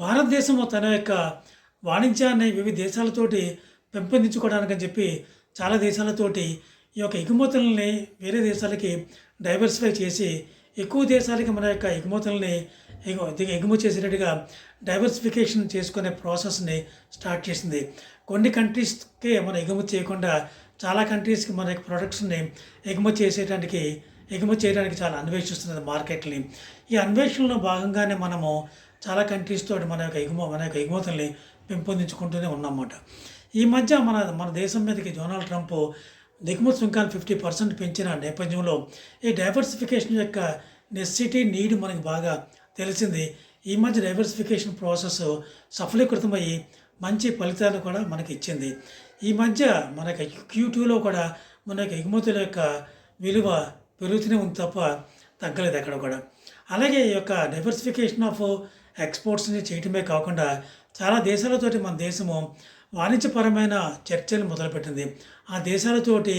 భారతదేశం తన యొక్క వాణిజ్యాన్ని వివిధ దేశాలతోటి పెంపొందించుకోవడానికని చెప్పి చాలా దేశాలతోటి ఈ యొక్క ఎగుమతులని వేరే దేశాలకి డైవర్సిఫై చేసి ఎక్కువ దేశాలకి మన యొక్క ఎగుమతులని ఎగుమతి చేసేటట్టుగా డైవర్సిఫికేషన్ చేసుకునే ప్రాసెస్ని స్టార్ట్ చేసింది. కొన్ని కంట్రీస్కే మనం ఎగుమతి చేయకుండా చాలా కంట్రీస్కి మన యొక్క ప్రొడక్ట్స్ని ఎగుమతి చేసేటానికి ఎగుమతి చేయడానికి చాలా అన్వేషిస్తున్నది మార్కెట్ని ఈ అన్వేషణలో భాగంగానే మనము చాలా కంట్రీస్ తోటి మన యొక్క ఎగుమ మన యొక్క ఎగుమతుల్ని పెంపొందించుకుంటూనే ఉన్నామన్నమాట. ఈ మధ్య మన మన దేశం మీదకి డొనాల్డ్ ట్రంప్ దిగుమతి సుంకాన్ని ఫిఫ్టీ పర్సెంట్ పెంచిన నేపథ్యంలో ఈ డైవర్సిఫికేషన్ యొక్క నెసిటీ నీడ్ మనకి బాగా తెలిసింది. ఈ మధ్య డైవర్సిఫికేషన్ ప్రాసెస్ సఫలీకృతమయ్యి మంచి ఫలితాలు కూడా మనకి ఇచ్చింది. ఈ మధ్య మనకి క్యూ టూలో కూడా మన యొక్క ఎగుమతుల యొక్క విలువ పెరుగుతూనే ఉంది తప్ప తగ్గలేదు ఎక్కడ కూడా. అలాగే ఈ యొక్క డైవర్సిఫికేషన్ ఆఫ్ ఎక్స్పోర్ట్స్ని చేయటమే కాకుండా చాలా దేశాలతోటి మన దేశము వాణిజ్యపరమైన చర్చలు మొదలుపెట్టింది. ఆ దేశాలతోటి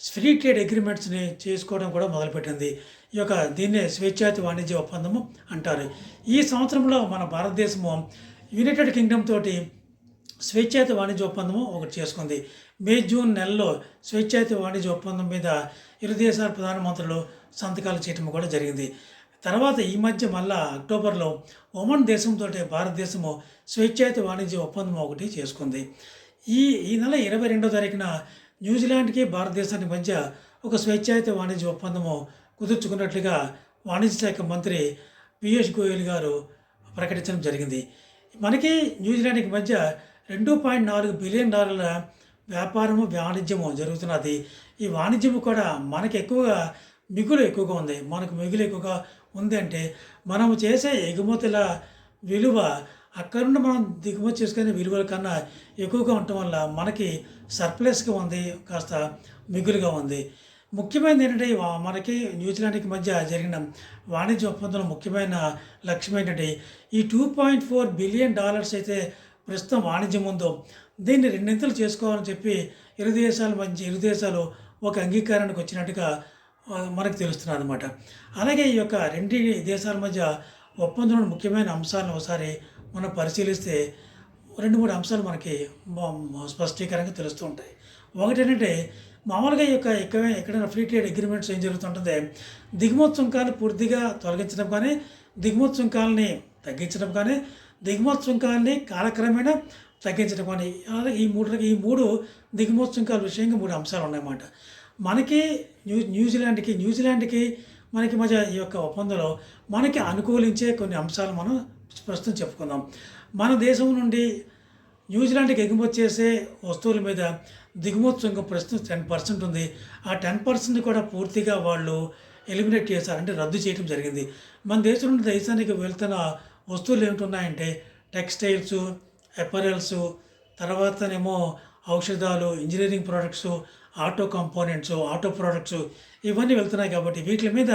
ఫ్రీ ట్రేడ్ అగ్రిమెంట్స్ని చేసుకోవడం కూడా మొదలుపెట్టింది. ఈ యొక్క దీన్నే స్వేచ్ఛాతి వాణిజ్య ఒప్పందము అంటారు. ఈ సంవత్సరంలో మన భారతదేశము యునైటెడ్ కింగ్డమ్ తోటి స్వేచ్ఛాయుత వాణిజ్య ఒప్పందము ఒకటి చేసుకుంది. మే జూన్ నెలలో స్వేచ్ఛాతి వాణిజ్య ఒప్పందం మీద ఇరు దేశాల ప్రధానమంత్రులు సంతకాలు చేయటం కూడా జరిగింది. తర్వాత ఈ మధ్య మళ్ళా అక్టోబర్లో ఒమన్ దేశంతో భారతదేశము స్వేచ్ఛాయుత వాణిజ్య ఒప్పందం ఒకటి చేసుకుంది. ఈ ఈ నెల ఇరవై రెండో తారీఖున న్యూజిలాండ్కి భారతదేశానికి మధ్య ఒక స్వేచ్ఛాయుత వాణిజ్య ఒప్పందము కుదుర్చుకున్నట్లుగా వాణిజ్య శాఖ మంత్రి పీయూష్ గోయల్ గారు ప్రకటించడం జరిగింది. మనకి న్యూజిలాండ్కి మధ్య రెండు పాయింట్ నాలుగు బిలియన్ డాలర్ల వ్యాపారము వాణిజ్యము జరుగుతున్నది. ఈ వాణిజ్యము కూడా మనకి ఎక్కువగా మిగులు ఎక్కువగా ఉంది. మనకు మిగులు ఎక్కువగా ఉందంటే మనం చేసే ఎగుమతుల విలువ అక్కడ నుండి మనం దిగుమతి చేసుకునే విలువల కన్నా ఎక్కువగా ఉండటం వల్ల మనకి సర్ప్లస్గా ఉంది కాస్త మిగులుగా ఉంది. ముఖ్యమైనది ఏంటంటే మనకి న్యూజిలాండ్కి మధ్య జరిగిన వాణిజ్య ఒప్పందంలో ముఖ్యమైన లక్ష్యం ఏంటంటే ఈ two point four billion dollars అయితే ప్రస్తుతం వాణిజ్యం ఉందో దీన్ని రెండింతలు చేసుకోవాలని చెప్పి ఇరు దేశాల మధ్య ఇరు దేశాలు ఒక అంగీకారానికి వచ్చినట్టుగా మనకు తెలుస్తున్నది అనమాట అలాగే ఈ యొక్క రెండు దేశాల మధ్య ఒప్పందంలో ముఖ్యమైన అంశాలను ఒకసారి మనం పరిశీలిస్తే రెండు మూడు అంశాలు మనకి స్పష్టీకరంగా తెలుస్తూ ఉంటాయి. ఒకటి ఏంటంటే మామూలుగా ఈ యొక్క ఎక్కడ ఎక్కడైనా ఫ్రీ ట్రేడ్ అగ్రిమెంట్స్ ఏం జరుగుతుంటుంది? దిగుమతి సుంకాలు పూర్తిగా తొలగించడం కానీ దిగుమతి సుంకాలని తగ్గించడం కానీ దిగుమతి సుంకాలని కాలక్రమేణా తగ్గించడం కానీ అలాగే ఈ మూడు ఈ మూడు దిగుమతి సుంకాల విషయంగా మూడు అంశాలు ఉన్నాయన్నమాట. మనకి న్యూ న్యూజిలాండ్కి న్యూజిలాండ్కి మనకి మధ్య ఈ యొక్క ఒప్పందంలో మనకి అనుకూలించే కొన్ని అంశాలు మనం ప్రస్తుతం చెప్పుకుందాం. మన దేశం నుండి న్యూజిలాండ్కి ఎగుమతి చేసే వస్తువుల మీద దిగుమతి సుంకం ప్రస్తుతం టెన్ పర్సెంట్ ఉంది. ఆ టెన్ పర్సెంట్ కూడా పూర్తిగా వాళ్ళు ఎలిమినేట్ చేశారు అంటే రద్దు చేయడం జరిగింది. మన దేశం నుండి దేశానికి వెళ్తున్న వస్తువులు ఏమిటున్నాయంటే టెక్స్టైల్స్ అపరల్స్ తర్వాతనేమో ఔషధాలు engineering products auto components auto products ఇవన్నీ వెళ్తున్నాయి కాబట్టి వీటి మీద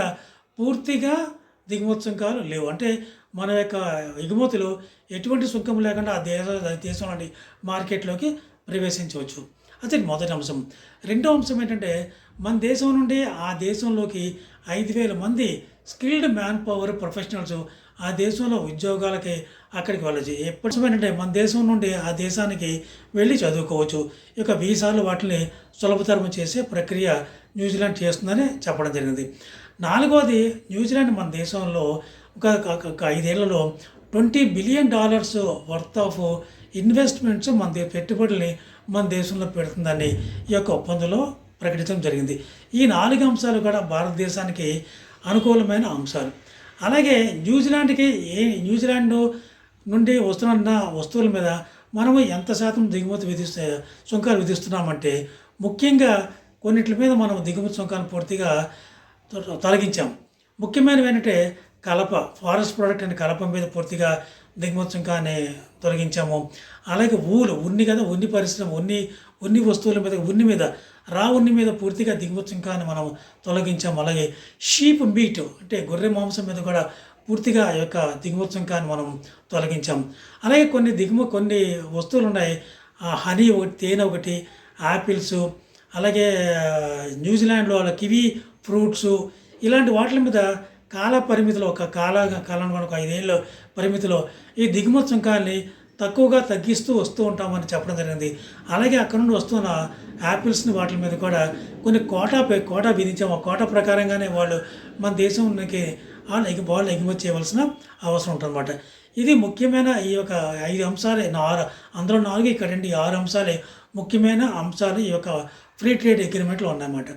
పూర్తిగా దిగుమతి సుంకాలు లేవు. అంటే మన యొక్క ఎగుమతులు ఎటువంటి సుంకం లేకుండా ఆ దేశ దేశంలోని మార్కెట్లోకి ప్రవేశించవచ్చు. అది మొదటి అంశం. రెండో అంశం ఏంటంటే మన దేశం నుండి ఆ దేశంలోకి ఐదు వేల మంది స్కిల్డ్ మ్యాన్ పవర్ ప్రొఫెషనల్స్ ఆ దేశంలో ఉద్యోగాలకి అక్కడికి వెళ్ళచ్చు ఎప్పటి మన దేశం నుండి ఆ దేశానికి వెళ్ళి చదువుకోవచ్చు. ఈ యొక్క వీసాలు వాటిని సులభతరం చేసే ప్రక్రియ న్యూజిలాండ్ చేస్తుందని చెప్పడం జరిగింది. నాలుగోది న్యూజిలాండ్ మన దేశంలో ఒక ఐదేళ్ళలో twenty billion dollars worth of investments మన పెట్టుబడుల్ని మన దేశంలో పెడుతుందని ఈ యొక్క ఒప్పందంలో ప్రకటించడం జరిగింది. ఈ నాలుగు అంశాలు కూడా భారతదేశానికి అనుకూలమైన అంశాలు. అలాగే న్యూజిలాండ్కి ఏ న్యూజిలాండ్ నుండి వస్తున్న వస్తువుల మీద మనము ఎంత శాతం దిగుమతి విధిస్తే సుంకాలు విధిస్తున్నామంటే ముఖ్యంగా కొన్నిటి మీద మనం దిగుమతి సుంకాలు పూర్తిగా తొలగించాం ముఖ్యమైనవి ఏంటంటే కలప ఫారెస్ట్ ప్రోడక్ట్ అనే కలప మీద పూర్తిగా దిగుమతి కానీ తొలగించాము. అలాగే ఊలు ఉన్ని కదా ఉన్ని పరిశ్రమ ఉన్ని ఉన్ని వస్తువుల మీద ఉన్ని మీద రా ఉన్ని మీద పూర్తిగా దిగుమతి కానీ మనం తొలగించాము. అలాగే షీప్ మీట్ అంటే గొర్రె మాంసం మీద కూడా పూర్తిగా ఆ యొక్క దిగుమతి కానీ మనం తొలగించాం అలాగే కొన్ని దిగుమ కొన్ని వస్తువులు ఉన్నాయి ఆ హనీ ఒకటి తేనె ఒకటి యాపిల్స్ అలాగే న్యూజిలాండ్లో వాళ్ళ కివీ ఫ్రూట్స్ ఇలాంటి వాటి మీద కాల పరిమితిలో ఒక కాల కాలం ఒక ఐదేళ్ళ పరిమితిలో ఈ దిగుమతి సుంకాన్ని తక్కువగా తగ్గిస్తూ వస్తూ ఉంటామని చెప్పడం జరిగింది. అలాగే అక్కడ నుండి వస్తున్న యాపిల్స్ని వాటి మీద కూడా కొన్ని కోటా పే కోటా విధించాము ఆ కోటా ప్రకారంగానే వాళ్ళు మన దేశంకి వాళ్ళు ఎగి బాల్ ఎగుమతి చేయవలసిన అవసరం ఉంటుందన్నమాట. ఇది ముఖ్యమైన ఈ యొక్క ఐదు అంశాలే ఆరు అందులో నాలుగు ఇక్కడ రెండు ఈ ఆరు అంశాలే ముఖ్యమైన అంశాలు ఈ యొక్క ఫ్రీ ట్రేడ్ అగ్రిమెంట్లో ఉన్నాయన్నమాట.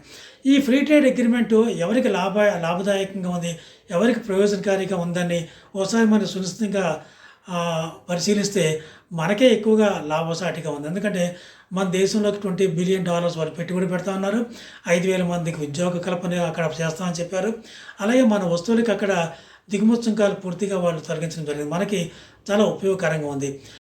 ఈ ఫ్రీ ట్రేడ్ అగ్రిమెంటు ఎవరికి లాభ లాభదాయకంగా ఉంది ఎవరికి ప్రయోజనకారిగా ఉందని ఒకసారి మనం సునిశ్చితంగా పరిశీలిస్తే మనకే ఎక్కువగా లాభసాటిగా ఉంది. ఎందుకంటే మన దేశంలోకి ట్వంటీ బిలియన్ డాలర్స్ వాళ్ళు పెట్టుబడి పెడతా ఉన్నారు. ఐదు వేల మందికి ఉద్యోగ కల్పన అక్కడ చేస్తామని చెప్పారు. అలాగే మన వస్తువులకి అక్కడ దిగుమతి సుంకాలు పూర్తిగా వాళ్ళు తొలగించడం జరిగింది. మనకి చాలా ఉపయోగకరంగా ఉంది.